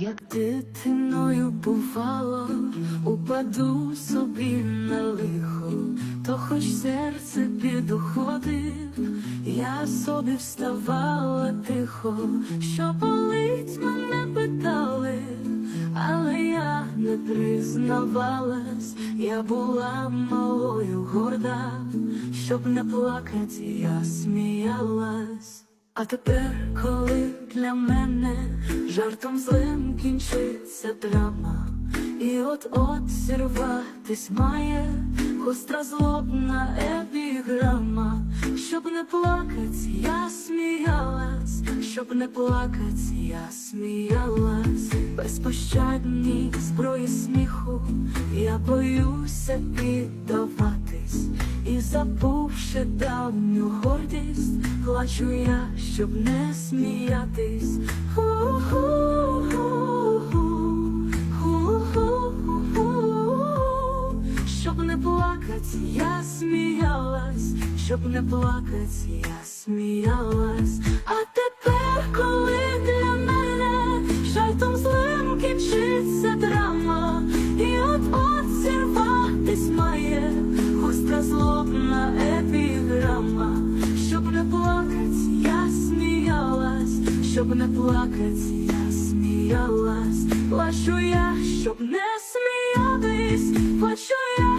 Як дитиною бувало, упаду собі на лихо, то хоч серце підуходив, я собі вставала тихо, що болить мене питали, але я не признавалась, я була малою горда, щоб не плакать, я сміялась. А тепер, коли для мене жартом злим кінчиться драма, і от-от зірватись має гостра злобна епіграма, щоб не плакать, я сміялась, щоб не плакать, я сміялась, безпощадні зброї сміху, я боюся піддаватись, і забувши давню гордість, плачу я, щоб не сміятись. Щоб не плакать, я сміялась, щоб не плакать, я сміялась. Щоб не плакать, я сміялась, плачу я, щоб не сміятись, плачу я,